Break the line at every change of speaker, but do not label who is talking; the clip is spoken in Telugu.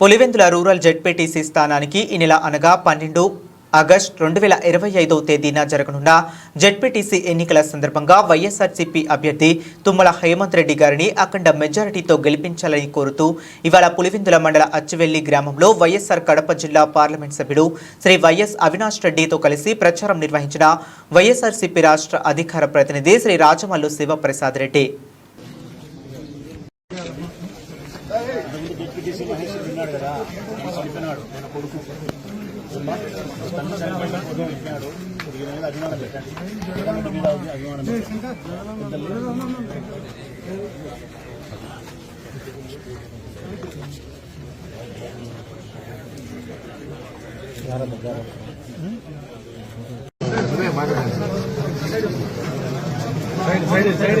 పులివెందుల రూరల్ జెడ్పీటీసీ స్థానానికి ఈ నెల అనగా పన్నెండు ఆగస్టు రెండు వేల ఇరవై ఐదవ తేదీన జరగనున్న జెడ్పీటీసీ ఎన్నికల సందర్భంగా వైఎస్ఆర్సీపీ అభ్యర్థి తుమ్మల హేమంత్ రెడ్డి గారిని అఖండ మెజారిటీతో గెలిపించాలని కోరుతూ ఇవాళ పులివెందుల మండల అచ్చువెల్లి గ్రామంలో వైఎస్ఆర్ కడప జిల్లా పార్లమెంట్ సభ్యుడు శ్రీ వైఎస్ అవినాష్ రెడ్డితో కలిసి ప్రచారం నిర్వహించిన వైఎస్ఆర్సీపీ రాష్ట్ర అధికార ప్రతినిధి శ్రీ రాజమల్లు శివప్రసాద్ రెడ్డి.
ముందు డిప్యూటీ సీఎం మహేష్ రెడ్డి ఉన్నాడు కదా ఆయన నేను కొడుకు చనిపోయినాడు దీని మీద అభిమానం పెట్టండి మీద అభిమానం సైడ్ సైడ్ సైడ్.